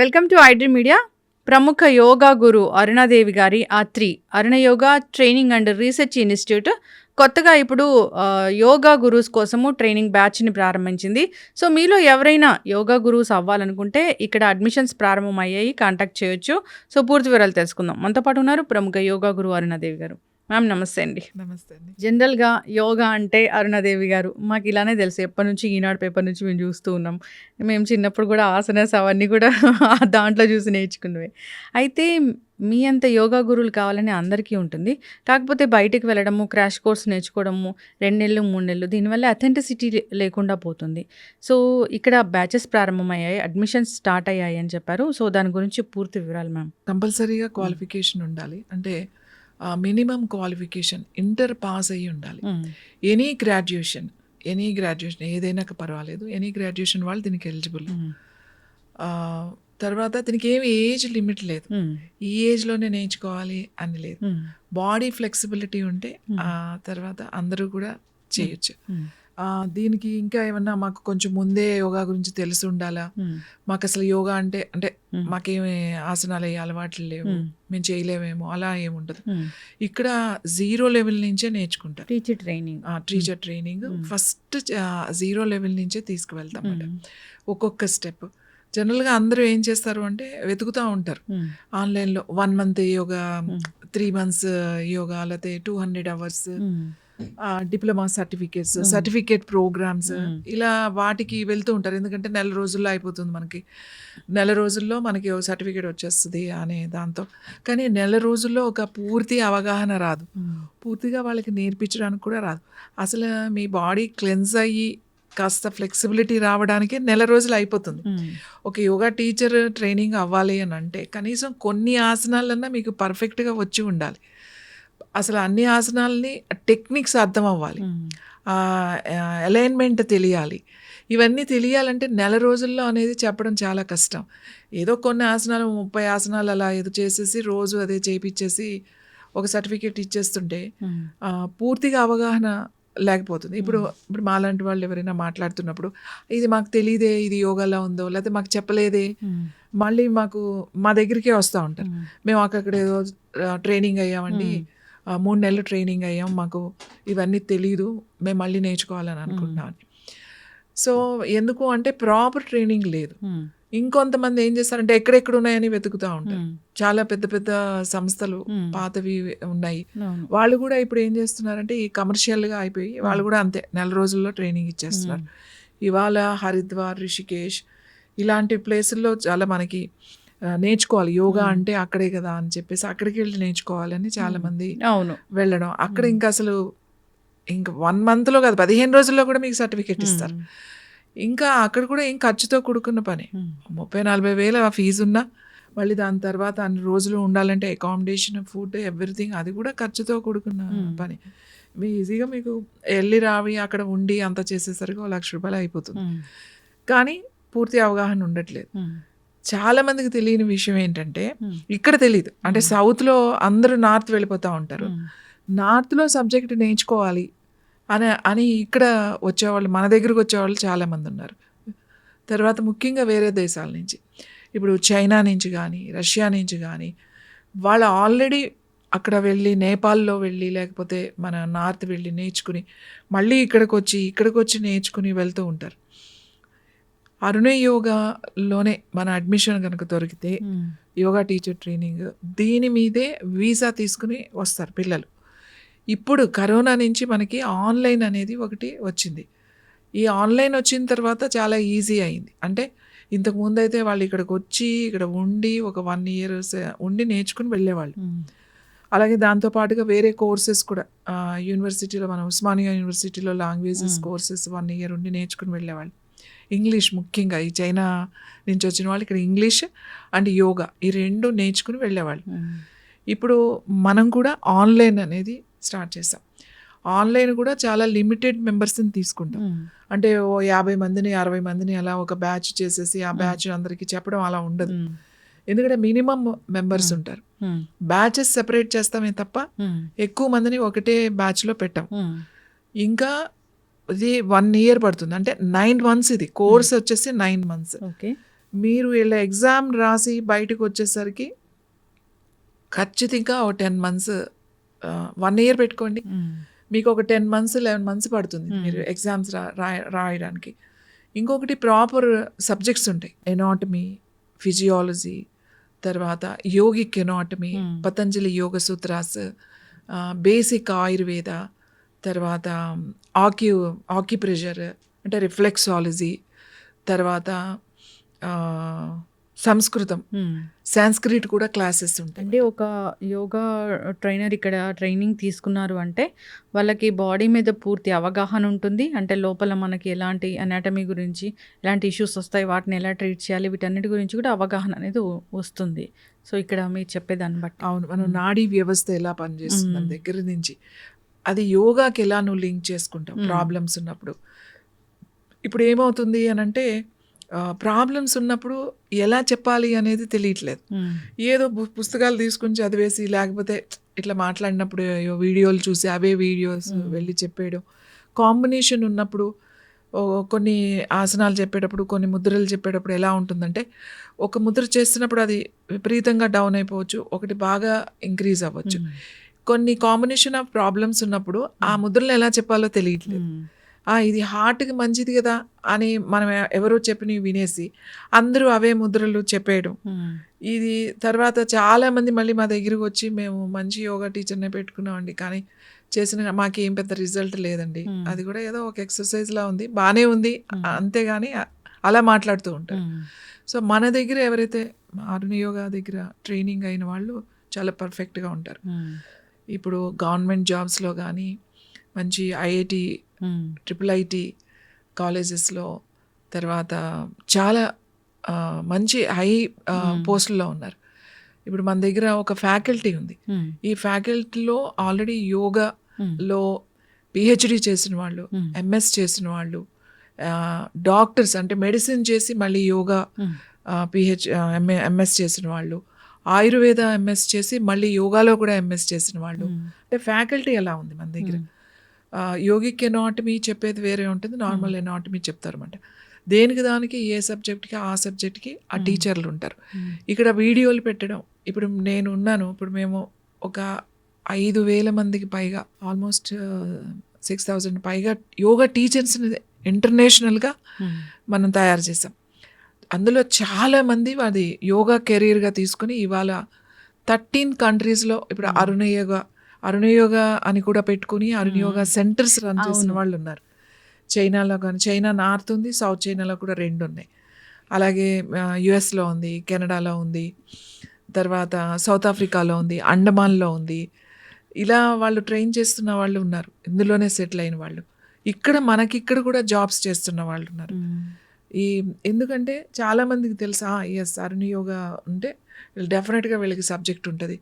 Welcome to iDream media. ప్రముఖ యోగా గురు అరుణాదేవి గారి Atri Aruna yoga training and research institute కొత్తగా ఇప్పుడు యోగా గురూస్ కోసము ట్రైనింగ్ బ్యాచ్ని ప్రారంభించింది. సో మీలో ఎవరైనా యోగా గురూస్ అవ్వాలనుకుంటే ఇక్కడ అడ్మిషన్స్ ప్రారంభమయ్యాయి కాంటాక్ట్ చేయొచ్చు. సో పూర్తి వివరాలు తెలుసుకుందాం. మనతో పాటు ఉన్నారు ప్రముఖ యోగా గురు అరుణాదేవి గారు. మ్యామ్ నమస్తే అండి. నమస్తే అండి. జనరల్గా యోగా అంటే అరుణాదేవి గారు. మాకు ఇలానే తెలుసు. ఎప్పటి నుంచి ఈనాడు పేపర్ నుంచి మేము చూస్తూ ఉన్నాం. మేము చిన్నప్పుడు కూడా ఆసనాస్ అవన్నీ కూడా దాంట్లో చూసి నేర్చుకున్నవే. అయితే మీ అంత యోగా గురువులు కావాలని అందరికీ ఉంటుంది. కాకపోతే బయటికి వెళ్ళడము క్రాష్ కోర్స్ నేర్చుకోవడము రెండు నెలలు మూడు నెలలు దీనివల్ల అథెంటిసిటీ లేకుండా పోతుంది. సో ఇక్కడ బ్యాచెస్ ప్రారంభమయ్యాయి. అడ్మిషన్స్ స్టార్ట్ అయ్యాయి అని చెప్పారు. సో దాని గురించి పూర్తి వివరాలు మ్యామ్. కంపల్సరీగా క్వాలిఫికేషన్ ఉండాలి. అంటే మినిమం క్వాలిఫికేషన్ ఇంటర్ పాస్ అయ్యి ఉండాలి. ఎనీ గ్రాడ్యుయేషన్ ఎనీ గ్రాడ్యుయేషన్ ఏదైనా పర్వాలేదు ఎనీ గ్రాడ్యుయేషన్ వాళ్ళు దీనికి ఎలిజిబుల్. తర్వాత దీనికి ఏమి ఏజ్ లిమిట్ లేదు. ఈ ఏజ్లోనే నేర్చుకోవాలి అని లేదు. బాడీ ఫ్లెక్సిబిలిటీ ఉంటే ఆ తర్వాత అందరూ కూడా చేయొచ్చు. దీనికి ఇంకా ఏమన్నా మాకు కొంచెం ముందే యోగా గురించి తెలిసి ఉండాలా? మాకు అసలు యోగా అంటే అంటే మాకేమి ఆసనాలు అయ్యే అలవాట్లు లేవు. మేము చేయలేమేమో అలా ఏముండదు. ఇక్కడ జీరో లెవెల్ నుంచే నేర్చుకుంటారు teacher training. Teacher training. First zero level నుంచే తీసుకువెళ్తాం ఒక్కొక్క స్టెప్. జనరల్గా అందరూ ఏం చేస్తారు అంటే వెతుకుతూ ఉంటారు. ఆన్లైన్లో one month yoga three months yoga లేకపోతే two hundred hours diploma certificates. Certificate programmes. ఇలా వాటికి వెళ్తూ ఉంటారు. ఎందుకంటే నెల రోజుల్లో అయిపోతుంది మనకి. నెల రోజుల్లో మనకి సర్టిఫికేట్ వచ్చేస్తుంది అనే దాంతో. కానీ నెల రోజుల్లో ఒక పూర్తి అవగాహన రాదు. పూర్తిగా వాళ్ళకి నేర్పించడానికి కూడా రాదు. అసలు మీ బాడీ క్లెన్స్ అయ్యి కాస్త ఫ్లెక్సిబిలిటీ రావడానికి నెల రోజులు అయిపోతుంది. ఒక యోగా టీచర్ ట్రైనింగ్ అవ్వాలి అని అంటే కనీసం కొన్ని ఆసనాలన్నా మీకు పర్ఫెక్ట్గా వచ్చి ఉండాలి. అసలు అన్ని ఆసనాలని టెక్నిక్స్ అర్థం అవ్వాలి. అలైన్మెంట్ తెలియాలి. ఇవన్నీ తెలియాలంటే నెల రోజుల్లో అనేది చెప్పడం చాలా కష్టం. ఏదో కొన్ని ఆసనాలు ముప్పై ఆసనాలు అలా ఏదో చేసేసి రోజు అదే చేపించేసి ఒక సర్టిఫికేట్ ఇచ్చేస్తుంటే పూర్తిగా అవగాహన లేకపోతుంది. ఇప్పుడు ఇప్పుడు మాలాంటి వాళ్ళు ఎవరైనా మాట్లాడుతున్నప్పుడు ఇది మాకు తెలియదే ఇది యోగాలా ఉందో లేకపోతే మాకు చెప్పలేదే. మళ్ళీ మాకు మా దగ్గరికే వస్తూ ఉంటారు. మేము. అక్కడ ఏదో ట్రైనింగ్ అయ్యామండి మూడు నెలలు ట్రైనింగ్ అయ్యాం మాకు ఇవన్నీ తెలియదు మేము మళ్ళీ నేర్చుకోవాలని అనుకుంటున్నాం సో ఎందుకు అంటే ప్రాపర్ ట్రైనింగ్ లేదు. ఇంకొంతమంది ఏం చేస్తారంటే ఎక్కడెక్కడ ఉన్నాయని వెతుకుతూ ఉంటారు. చాలా పెద్ద పెద్ద సంస్థలు పాతవి ఉన్నాయి. వాళ్ళు కూడా ఇప్పుడు ఏం చేస్తున్నారంటే ఈ కమర్షియల్గా అయిపోయి వాళ్ళు కూడా అంతే నెల రోజుల్లో ట్రైనింగ్ ఇచ్చేస్తున్నారు. ఇవాళ హరిద్వార్ రిషికేష్ ఇలాంటి ప్లేసుల్లో చాలా మనకి నేర్చుకోవాలి. యోగా. అంటే అక్కడే కదా అని చెప్పేసి అక్కడికి వెళ్ళి నేర్చుకోవాలని చాలా Hmm. మంది అవును. వెళ్ళడం. అక్కడ. ఇంకా అసలు ఇంకా వన్ మంత్లో కాదు పదిహేను రోజుల్లో కూడా మీకు సర్టిఫికేట్ ఇస్తారు. ఇంకా అక్కడ కూడా ఏం ఖర్చుతో కూడుకున్న పని. ముప్పై నలభై వేల ఫీజు ఉన్నా మళ్ళీ దాని తర్వాత అన్ని రోజులు ఉండాలంటే అకామిడేషన్ ఫుడ్ ఎవ్రీథింగ్ అది కూడా ఖర్చుతో కూడుకున్న. పని. మీ ఈజీగా మీకు వెళ్ళి రావి అక్కడ ఉండి అంత చేసేసరికి ఒక లక్ష రూపాయలు అయిపోతుంది. కానీ పూర్తి అవగాహన ఉండట్లేదు. చాలా మందికి తెలియని విషయం ఏంటంటే ఇక్కడ తెలియదు అంటే. సౌత్లో అందరూ నార్త్ వెళ్ళిపోతూ ఉంటారు. నార్త్లో సబ్జెక్ట్ నేర్చుకోవాలి అని అని ఇక్కడ వచ్చేవాళ్ళు మన దగ్గరకు వచ్చేవాళ్ళు చాలామంది ఉన్నారు. తర్వాత ముఖ్యంగా వేరే దేశాల నుంచి. ఇప్పుడు చైనా నుంచి కానీ రష్యా నుంచి కానీ వాళ్ళు ఆల్రెడీ అక్కడ వెళ్ళి నేపాల్లో వెళ్ళి లేకపోతే మన నార్త్ వెళ్ళి నేర్చుకుని మళ్ళీ ఇక్కడికి వచ్చి ఇక్కడికి వచ్చి నేర్చుకుని వెళ్తూ ఉంటారు. అరుణ యోగాలోనే మన అడ్మిషన్ కనుక దొరికితే యోగా టీచర్ ట్రైనింగ్ దీని మీదే వీసా తీసుకుని వస్తారు పిల్లలు. ఇప్పుడు కరోనా నుంచి మనకి ఆన్లైన్ అనేది ఒకటి వచ్చింది. ఈ ఆన్లైన్ వచ్చిన తర్వాత చాలా ఈజీ అయింది. అంటే ఇంతకు ముందు అయితే వాళ్ళు ఇక్కడికి వచ్చి ఇక్కడ ఉండి ఒక వన్ ఇయర్ ఉండి నేర్చుకుని వెళ్ళేవాళ్ళు. అలాగే దాంతోపాటుగా వేరే కోర్సెస్ కూడా యూనివర్సిటీలో మన ఉస్మానియా యూనివర్సిటీలో లాంగ్వేజెస్. కోర్సెస్ వన్ ఇయర్ ఉండి నేర్చుకుని వెళ్ళేవాళ్ళు. ఇంగ్లీష్ ముఖ్యంగా ఈ చైనా నుంచి వచ్చిన వాళ్ళు ఇక్కడ ఇంగ్లీష్ అండ్ యోగా ఈ రెండు నేర్చుకుని వెళ్ళేవాళ్ళు. ఇప్పుడు మనం కూడా ఆన్లైన్ అనేది స్టార్ట్ చేసాం. ఆన్లైన్ కూడా చాలా లిమిటెడ్ మెంబర్స్ని తీసుకుంటాం. అంటే ఓ యాభై మందిని అరవై మందిని అలా ఒక బ్యాచ్ చేసేసి ఆ Mm. బ్యాచ్ అందరికీ చెప్పడం అలా ఉండదు. ఎందుకంటే మినిమం మెంబర్స్. ఉంటారు. బ్యాచెస్ సెపరేట్ చేస్తామే తప్ప ఎక్కువ మందిని ఒకటే బ్యాచ్లో పెట్టాం. ఇంకా ఇది వన్ ఇయర్ పడుతుంది. అంటే నైన్ మంత్స్ ఇది. కోర్స్ వచ్చేసి నైన్ మంత్స్ ఓకే మీరు ఇలా ఎగ్జామ్ రాసి బయటకు వచ్చేసరికి ఖచ్చితంగా ఒక టెన్ మంత్స్ వన్ ఇయర్ పెట్టుకోండి. హ్మ్. మీకు ఒక టెన్ మంత్స్ లెవెన్ మంత్స్ పడుతుంది Hmm. మీరు ఎగ్జామ్స్ రాయడానికి. ఇంకొకటి ప్రాపర్ సబ్జెక్ట్స్ ఉంటాయి. ఎనాటమీ ఫిజియాలజీ తర్వాత yogic anatomy Hmm. Patanjali yoga sutras basic Ayurveda తర్వాత ఆక్యూ ఆక్యుప్రెషర్ అంటే రిఫ్లెక్సాలజీ తర్వాత సంస్కృతం. సాంస్క్రిట్ కూడా క్లాసెస్ ఉంటాయి అంటే ఒక యోగా ట్రైనర్ ఇక్కడ ట్రైనింగ్ తీసుకున్నారు అంటే వాళ్ళకి బాడీ మీద పూర్తి అవగాహన ఉంటుంది అంటే లోపల మనకి ఎలాంటి అనాటమీ గురించి ఎలాంటి ఇష్యూస్ వస్తాయి వాటిని ఎలా ట్రీట్ చేయాలి వీటన్నిటి గురించి కూడా అవగాహన అనేది వస్తుంది సో ఇక్కడ మీరు చెప్పేదాన్ని బట్టి అవును మనం. నాడీ వ్యవస్థ ఎలా పనిచేస్తుంది. దగ్గర నుంచి అది యోగాకి ఎలా నువ్వు లింక్ చేసుకుంటావు మ్మ్. ప్రాబ్లమ్స్ ఉన్నప్పుడు ఇప్పుడు ఏమవుతుంది అని అంటే ప్రాబ్లమ్స్ ఉన్నప్పుడు ఎలా చెప్పాలి అనేది తెలియట్లేదు హ్మ్. ఏదో పుస్తకాలు తీసుకుని చదివేసి లేకపోతే ఇట్లా మాట్లాడినప్పుడు వీడియోలు చూసి అవే వీడియోస్ మ్మ్. వెళ్ళి చెప్పేయడం కాంబినేషన్ ఉన్నప్పుడు కొన్ని ఆసనాలు చెప్పేటప్పుడు కొన్ని ముద్రలు చెప్పేటప్పుడు ఎలా ఉంటుందంటే ఒక ముద్ర చేస్తున్నప్పుడు అది విపరీతంగా డౌన్ అయిపోవచ్చు ఒకటి బాగా ఇంక్రీజ్ అవ్వచ్చు. కొన్ని కాంబినేషన్ ఆఫ్ ప్రాబ్లమ్స్ ఉన్నప్పుడు ఆ ముద్రలు ఎలా చెప్పాలో తెలియట్లేదు. ఆ ఇది హార్ట్కి మంచిది కదా అని మనం ఎవరో చెప్పినవి వినేసి అందరూ అవే ముద్రలు చెప్పేయడం హ్మ్. ఇది తర్వాత చాలా మంది మళ్ళీ మా దగ్గరికి వచ్చి మేము మంచి యోగా టీచర్నే పెట్టుకున్నామండి కానీ చేసిన మాకేం పెద్ద రిజల్ట్ లేదండి Hmm. అది కూడా ఏదో ఒక ఎక్సర్సైజ్ లా ఉంది బాగానే ఉంది Hmm. అంతేగాని అలా మాట్లాడుతూ ఉంటారు. సో మన దగ్గర ఎవరైతే అరుణ యోగా దగ్గర ట్రైనింగ్ అయిన వాళ్ళు చాలా పర్ఫెక్ట్గా ఉంటారు. ఇప్పుడు గవర్నమెంట్ జాబ్స్లో కానీ మంచి ఐఐటి. ట్రిపుల్ ఐటి కాలేజెస్లో తర్వాత చాలా మంచి హై Hmm. పోస్టుల్లో ఉన్నారు ఇప్పుడు మన దగ్గర ఒక ఫ్యాకల్టీ ఉంది హ్మ్. ఈ ఫ్యాకల్టీలో ఆల్రెడీ యోగాలో. పిహెచ్డి చేసిన వాళ్ళు Hmm. ఎంఎస్ చేసిన వాళ్ళు డాక్టర్స్ అంటే మెడిసిన్ చేసి మళ్ళీ యోగా. పిహెచ్ ఎంఎస్ చేసిన వాళ్ళు ఆయుర్వేద ఎంఎస్ చేసి మళ్ళీ యోగాలో కూడా ఎంఎస్ చేసిన వాళ్ళు. అంటే ఫ్యాకల్టీ ఎలా ఉంది మన దగ్గర యోగిక్ ఎనాటమీ చెప్పేది వేరే ఉంటుంది నార్మల్ ఎనాటమీ చెప్తారన్నమాట దేనికి దానికి ఏ సబ్జెక్ట్కి ఆ సబ్జెక్ట్కి ఆ. టీచర్లు ఉంటారు. ఇక్కడ వీడియోలు పెట్టడం ఇప్పుడు నేను ఉన్నాను ఇప్పుడు మేము ఒక ఐదు వేల మందికి పైగా ఆల్మోస్ట్ సిక్స్ థౌజండ్ పైగా యోగా టీచర్స్ని ఇంటర్నేషనల్గా. మనం తయారు చేసాం అందులో చాలామంది అది యోగా కెరీర్గా తీసుకుని ఇవాళ థర్టీన్ కంట్రీస్లో ఇప్పుడు Hmm. అరుణ యోగా అరుణ యోగా అని కూడా పెట్టుకుని Aruna Hmm. Yoga centres run చేసిన. వాళ్ళు ఉన్నారు చైనాలో కానీ చైనా నార్త్ ఉంది సౌత్ చైనాలో కూడా రెండు ఉన్నాయి అలాగే యుఎస్లో ఉంది కెనడాలో ఉంది తర్వాత సౌత్ ఆఫ్రికాలో ఉంది అండమాన్లో ఉంది ఇలా వాళ్ళు ట్రైన్ చేస్తున్న వాళ్ళు ఉన్నారు ఇందులోనే సెటిల్ అయిన వాళ్ళు ఇక్కడ మనకి ఇక్కడ కూడా జాబ్స్ చేస్తున్న వాళ్ళు ఉన్నారు హ్మ్. ఈ ఎందుకంటే చాలామందికి తెలుసా ఎస్ అరుణ యోగా ఉంటే డెఫినెట్గా వీళ్ళకి సబ్జెక్ట్ ఉంటుంది.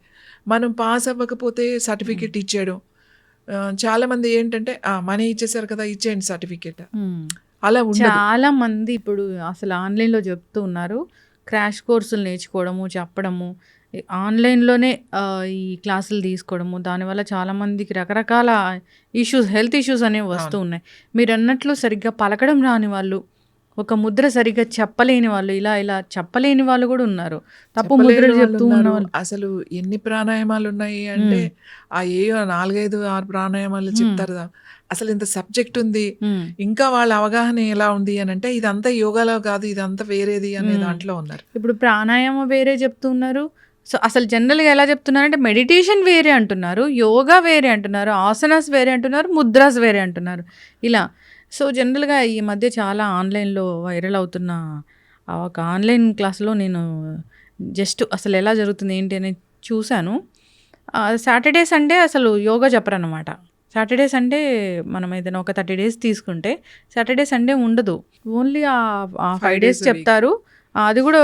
మనం పాస్ అవ్వకపోతే సర్టిఫికేట్ ఇచ్చేయడం. చాలామంది ఏంటంటే మనీ ఇచ్చేసారు కదా ఇచ్చేయండి సర్టిఫికేట్. అలా చాలా మంది ఇప్పుడు అసలు ఆన్లైన్లో చెప్తూ ఉన్నారు క్రాష్ కోర్సులు నేర్చుకోవడము చెప్పడము ఆన్లైన్లోనే ఈ క్లాసులు తీసుకోవడము దానివల్ల చాలా మందికి రకరకాల ఇష్యూస్ హెల్త్ ఇష్యూస్ అనేవి వస్తూ. ఉన్నాయి. మీరు అన్నట్లు సరిగ్గా పలకడం రాని వాళ్ళు ఒక ముద్ర సరిగ్గా చెప్పలేని వాళ్ళు ఇలా ఇలా చెప్పలేని వాళ్ళు కూడా ఉన్నారు తప్పు ముద్రలు వాళ్ళు చెప్తూ ఉన్నారు. అసలు ఎన్ని ప్రాణాయామాలు ఉన్నాయి అంటే. ఆ ఏ నాలుగైదు ఆరు ప్రాణాయామాలు. చెప్తారు అసలు ఇంత సబ్జెక్ట్ ఉంది ఇంకా వాళ్ళ అవగాహన ఎలా ఉంది అని అంటే ఇదంతా యోగాలో కాదు ఇదంతా వేరేది అనే. దాంట్లో ఉన్నారు ఇప్పుడు ప్రాణాయామం వేరే చెప్తున్నారు సో అసలు జనరల్గా ఎలా చెప్తున్నారంటే మెడిటేషన్ వేరే అంటున్నారు యోగా వేరే అంటున్నారు ఆసనాస్ వేరే అంటున్నారు ముద్రాస్ వేరే అంటున్నారు ఇలా సో జనరల్గా ఈ మధ్య చాలా ఆన్లైన్లో వైరల్ అవుతున్న ఆ ఒక ఆన్లైన్ క్లాస్లో నేను జస్ట్ అసలు ఎలా జరుగుతుంది ఏంటి అని చూశాను. సాటర్డే సండే అసలు యోగా చెప్పరన్నమాట. సాటర్డే సండే మనం ఏదైనా ఒక థర్టీ డేస్ తీసుకుంటే సాటర్డే సండే ఉండదు. ఓన్లీ ఆ ఫైవ్ డేస్. చెప్తారు. అది కూడా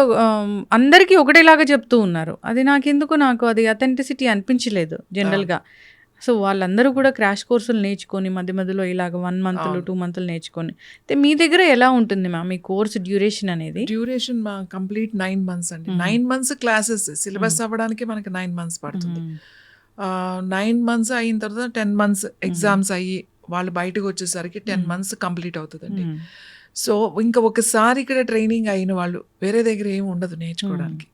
అందరికీ ఒకటేలాగా చెప్తూ ఉన్నారు. అది నాకెందుకు నాకు అది అథెంటిసిటీ అనిపించలేదు జనరల్గా. సో వాళ్ళందరూ కూడా క్రాష్ కోర్సులు నేర్చుకొని మధ్య మధ్యలో ఇలాగ వన్ మంత్లు. టూ మంత్లు నేర్చుకొని అయితే మీ దగ్గర ఎలా ఉంటుంది మ్యామ్ మీ కోర్స్ డ్యూరేషన్ అనేది డ్యూరేషన్ మా కంప్లీట్ నైన్ మంత్స్ అండి. నైన్ మంత్స్ క్లాసెస్ సిలబస్ అవ్వడానికి మనకి నైన్ మంత్స్ పడుతుంది. నైన్ మంత్స్ అయిన తర్వాత టెన్ మంత్స్ ఎగ్జామ్స్ అయ్యి వాళ్ళు బయటకు వచ్చేసరికి టెన్. మంత్స్ కంప్లీట్ అవుతుందండి. సో ఇంకా ఒకసారి ఇక్కడ ట్రైనింగ్ అయిన వాళ్ళు వేరే దగ్గర ఏమి ఉండదు నేర్చుకోవడానికి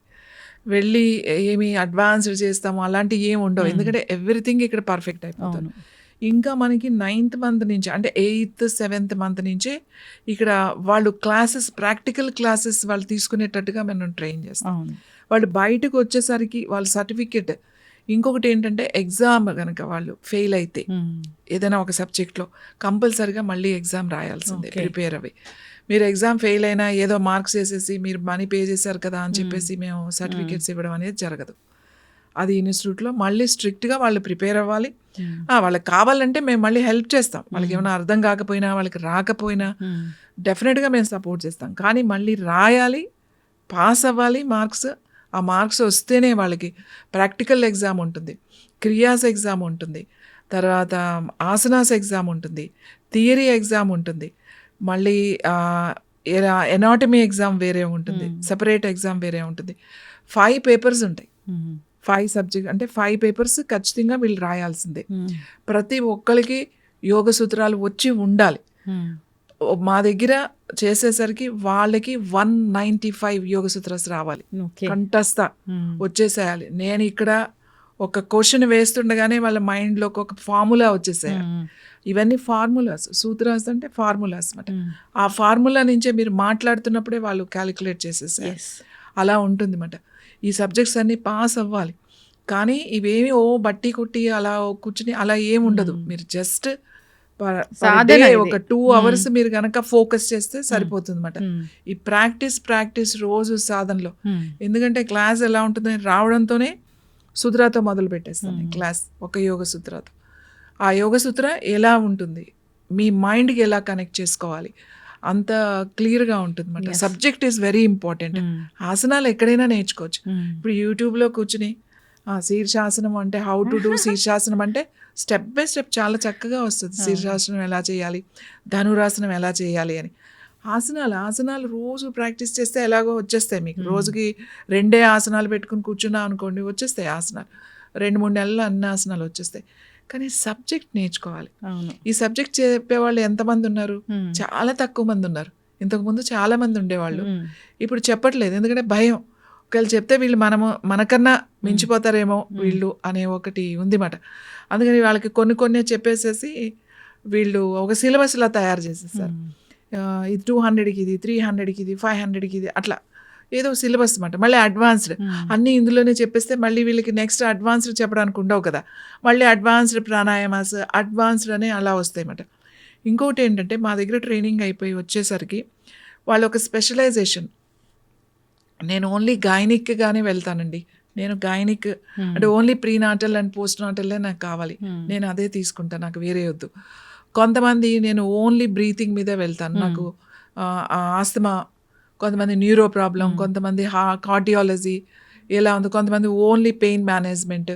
వెళ్ళి ఏమి అడ్వాన్స్డ్ చేస్తాము అలాంటివి ఏమి ఉండవు. ఎందుకంటే ఎవ్రీథింగ్ ఇక్కడ పర్ఫెక్ట్ అయిపోతుంది ఇంకా మనకి నైన్త్ మంత్ నుంచి అంటే ఎయిత్ సెవెంత్ మంత్ నుంచే ఇక్కడ వాళ్ళు క్లాసెస్ ప్రాక్టికల్ క్లాసెస్ వాళ్ళు తీసుకునేటట్టుగా మనం ట్రైన్ చేస్తాం వాళ్ళు బయటకు వచ్చేసరికి వాళ్ళ సర్టిఫికెట్ ఇంకొకటి ఏంటంటే ఎగ్జామ్ కనుక వాళ్ళు ఫెయిల్ అయితే. ఏదైనా ఒక సబ్జెక్ట్లో కంపల్సరిగా మళ్ళీ ఎగ్జామ్ రాయాల్సిందే. ప్రిపేర్ అవి మీరు ఎగ్జామ్ ఫెయిల్ అయినా ఏదో మార్క్స్ వేసేసి మీరు మనీ పే చేశారు కదా అని చెప్పేసి మేము సర్టిఫికేట్స్ ఇవ్వడం అనేది జరగదు. అది ఇన్స్టిట్యూట్లో మళ్ళీ స్ట్రిక్ట్గా వాళ్ళు ప్రిపేర్ అవ్వాలి. వాళ్ళకి కావాలంటే మేము మళ్ళీ హెల్ప్ చేస్తాం. వాళ్ళకి ఏమైనా అర్థం కాకపోయినా వాళ్ళకి రాకపోయినా. డెఫినెట్గా మేము సపోర్ట్ చేస్తాం. కానీ మళ్ళీ రాయాలి పాస్ అవ్వాలి మార్క్స్. ఆ మార్క్స్ వస్తేనే వాళ్ళకి ప్రాక్టికల్ ఎగ్జామ్ ఉంటుంది క్రియాస్ ఎగ్జామ్ ఉంటుంది తర్వాత ఆసనాస్ ఎగ్జామ్ ఉంటుంది థియరీ ఎగ్జామ్ ఉంటుంది. మళ్ళీ ఎనాటమీ ఎగ్జామ్ వేరే ఉంటుంది Hmm. సపరేట్ ఎగ్జామ్ వేరే ఉంటుంది ఫైవ్ పేపర్స్ ఉంటాయి. ఫైవ్ సబ్జెక్ట్ అంటే ఫైవ్ పేపర్స్ ఖచ్చితంగా వీళ్ళు రాయాల్సిందే ఉమ్. ప్రతి ఒక్కరికి యోగ సూత్రాలు వచ్చి ఉండాలి. మా దగ్గర చేసేసరికి వాళ్ళకి one ninety five yoga sutras రావాలి కంటస్థ. వచ్చేసేయాలి నేను ఇక్కడ ఒక క్వశ్చన్ వేస్తుండగానే వాళ్ళ మైండ్లోకి ఒక ఫార్ములా వచ్చేసేయాలి ఉమ్. ఇవన్నీ ఫార్ములాస్ సూత్రాస్ అంటే ఫార్ములాస్ అనమాట. ఆ ఫార్ములా నుంచే మీరు మాట్లాడుతున్నప్పుడే వాళ్ళు క్యాలిక్యులేట్ చేసేసారు అలా ఉంటుంది అన్నమాట ఈ సబ్జెక్ట్స్ అన్నీ పాస్ అవ్వాలి కానీ ఇవేమి ఓ బట్టి కొట్టి అలా కూర్చుని అలా ఏమి ఉండదు. మీరు జస్ట్. ఒక టూ. అవర్స్ మీరు కనుక ఫోకస్ చేస్తే సరిపోతుంది అనమాట. ఈ ప్రాక్టీస్ ప్రాక్టీస్ రోజు సాధనలో. ఎందుకంటే క్లాస్ ఎలా ఉంటుందని రావడంతోనే సుత్రాతో మొదలు పెట్టేస్తాను. క్లాస్ ఒక యోగ సూత్రాతో ఆ యోగ సూత్ర ఎలా ఉంటుంది మీ మైండ్కి ఎలా కనెక్ట్ చేసుకోవాలి అంత క్లియర్గా ఉంటుంది అనమాట Yes. Subject is very important. ఆసనాలు ఎక్కడైనా నేర్చుకోవచ్చు. ఇప్పుడు యూట్యూబ్లో కూర్చుని ఆ, శీర్షాసనం అంటే హౌ టు డూ శీర్షాసనం అంటే స్టెప్ బై స్టెప్ చాలా చక్కగా వస్తుంది. శీర్షాసనం ఎలా చేయాలి ధనురాసనం ఎలా చేయాలి అని ఆసనాలు ఆసనాలు రోజు ప్రాక్టీస్ చేస్తే ఎలాగో వచ్చేస్తాయి మీకు. రోజుకి రెండే ఆసనాలు పెట్టుకుని కూర్చున్నా అనుకోండి వచ్చేస్తాయి ఆసనాలు. రెండు మూడు నెలలు అన్ని ఆసనాలు వచ్చేస్తాయి. కానీ సబ్జెక్ట్ నేర్చుకోవాలి. ఈ సబ్జెక్ట్ చెప్పేవాళ్ళు ఎంతమంది ఉన్నారు. చాలా తక్కువ మంది ఉన్నారు. ఇంతకుముందు చాలా మంది ఉండేవాళ్ళు. ఇప్పుడు చెప్పట్లేదు. ఎందుకంటే భయం. ఒకవేళ చెప్తే వీళ్ళు మనము మనకన్నా మించిపోతారేమో వీళ్ళు అనే ఒకటి ఉంది మాట అందుకని వాళ్ళకి కొన్ని కొన్ని చెప్పేసేసి వీళ్ళు ఒక సిలబస్ ఇలా తయారు చేసేస్తారు ఇది టూ హండ్రెడ్కి ఇది త్రీ హండ్రెడ్కి ఇది ఫైవ్ హండ్రెడ్కి ఇది అట్లా. ఏదో సిలబస్ అనమాట మళ్ళీ అడ్వాన్స్డ్. అన్నీ ఇందులోనే చెప్పేస్తే మళ్ళీ వీళ్ళకి నెక్స్ట్ అడ్వాన్స్డ్ చెప్పడానికి ఉండవు కదా. మళ్ళీ అడ్వాన్స్డ్ ప్రాణాయామాస్ అడ్వాన్స్డ్ అనే అలా వస్తాయి అన్నమాట ఇంకొకటి ఏంటంటే మా దగ్గర ట్రైనింగ్ అయిపోయి వచ్చేసరికి వాళ్ళు ఒక స్పెషలైజేషన్ నేను ఓన్లీ గైనిక్గానే వెళ్తానండి. నేను ఉమ్. అంటే only prenatal and post నాటల్లే నాకు కావాలి. నేను అదే తీసుకుంటాను నాకు వేరే వద్దు. కొంతమంది నేను ఓన్లీ బ్రీతింగ్ మీదే వెళ్తాను. Hmm. నాకు ఆస్తమా కొంతమంది న్యూరో ప్రాబ్లం Hmm. కొంతమంది హా కార్డియాలజీ ఎలా ఉంది కొంతమంది ఓన్లీ పెయిన్ మేనేజ్మెంట్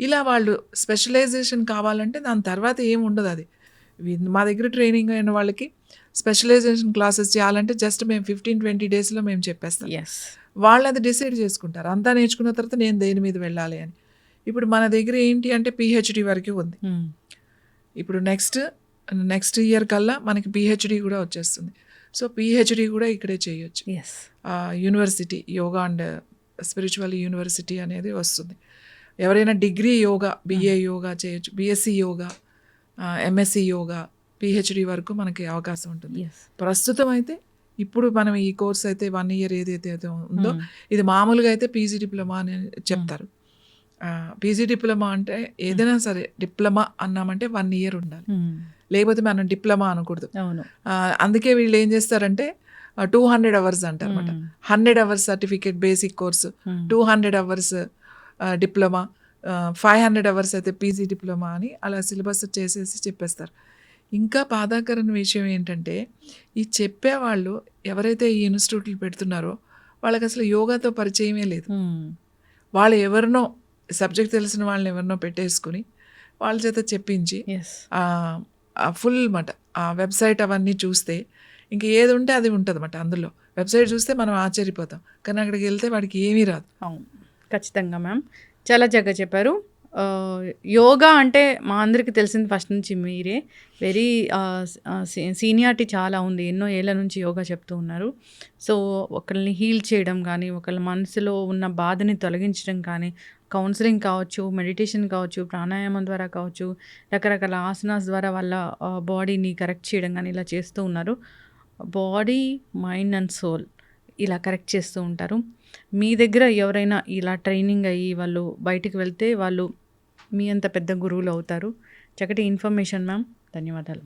ఇలా వాళ్ళు స్పెషలైజేషన్ కావాలంటే దాని తర్వాత ఏం ఉండదు అది. మా దగ్గర ట్రైనింగ్ అయిన వాళ్ళకి స్పెషలైజేషన్ క్లాసెస్ చేయాలంటే జస్ట్ మేము ఫిఫ్టీన్ ట్వంటీ డేస్లో మేము చెప్పేస్తాం. వాళ్ళు అది డిసైడ్ చేసుకుంటారు. అంతా నేర్చుకున్న తర్వాత నేను దేని మీద వెళ్ళాలి అని. ఇప్పుడు మన దగ్గర ఏంటి అంటే పిహెచ్డి వరకు ఉంది. ఉమ్. ఇప్పుడు నెక్స్ట్ నెక్స్ట్ ఇయర్ కల్లా మనకి పిహెచ్డి కూడా వచ్చేస్తుంది. సో పిహెచ్డి కూడా ఇక్కడే చేయొచ్చు. University yoga and spiritual university అనేది వస్తుంది. ఎవరైనా డిగ్రీ యోగా బిఏ యోగా చేయొచ్చు. BSc yoga MSc yoga PhD వరకు మనకి అవకాశం ఉంటుంది. ప్రస్తుతం అయితే ఇప్పుడు మనం ఈ కోర్స్ అయితే వన్ ఇయర్ ఏదైతే అయితే ఉందో ఉమ్. ఇది మామూలుగా అయితే పీజీ డిప్లొమా అని చెప్తారు. పీజీ డిప్లొమా అంటే ఏదైనా సరే డిప్లొమా అన్నామంటే వన్ ఇయర్ ఉండాలి. ఉమ్. లేకపోతే మనం డిప్లొమా అనకూడదు అందుకే వీళ్ళు ఏం చేస్తారంటే టూ హండ్రెడ్ అవర్స్ అంటారు అనమాట ఉమ్. Hundred hours certificate basic course. Two hundred hours diploma five hundred hours అయితే పీజీ డిప్లొమా అని అలా సిలబస్ చేసేసి చెప్పేస్తారు ఇంకా బాధాకరమైన విషయం ఏంటంటే ఈ చెప్పేవాళ్ళు ఎవరైతే ఈ ఇన్స్టిట్యూట్లు పెడుతున్నారో వాళ్ళకి అసలు యోగాతో పరిచయమే లేదు. వాళ్ళు ఎవరినో సబ్జెక్ట్ తెలిసిన వాళ్ళని ఎవరినో పెట్టేసుకుని వాళ్ళ చేత చెప్పించి ఫుల్ మాట ఆ వెబ్సైట్ అవన్నీ చూస్తే ఇంక ఏది ఉంటే అది ఉంటుంది అన్నమాట అందులో వెబ్సైట్ చూస్తే మనం ఆశ్చర్యపోతాం కానీ అక్కడికి వెళ్తే వాడికి ఏమీ రాదు అవును ఖచ్చితంగా మ్యామ్ చాలా చక్కగా చెప్పారు యోగా అంటే మా అందరికి తెలిసింది ఫస్ట్ నుంచి మీరే. వెరీ సీ సీనియారిటీ చాలా ఉంది. ఎన్నో ఏళ్ళ నుంచి యోగా చెప్తూ ఉన్నారు. సో, ఒకరిని హీల్ చేయడం కానీ ఒకళ్ళ మనసులో ఉన్న బాధని తొలగించడం కానీ, కౌన్సిలింగ్ కావచ్చు, మెడిటేషన్ కావచ్చు, ప్రాణాయామం ద్వారా కావచ్చు, రకరకాల ఆసనాస్ ద్వారా వాళ్ళ బాడీని కరెక్ట్ చేయడం కానీ ఇలా చేస్తూ ఉన్నారు. బాడీ, మైండ్ అండ్ సోల్ ఇలా కరెక్ట్ చేస్తూ ఉంటారు. మీ దగ్గర ఎవరైనా ఇలా ట్రైనింగ్ అయ్యి వాళ్ళు బయటికి వెళ్తే వాళ్ళు మీ అంత పెద్ద గురువులు అవుతారు చక్కటి ఇన్ఫర్మేషన్ మ్యామ్. ధన్యవాదాలు.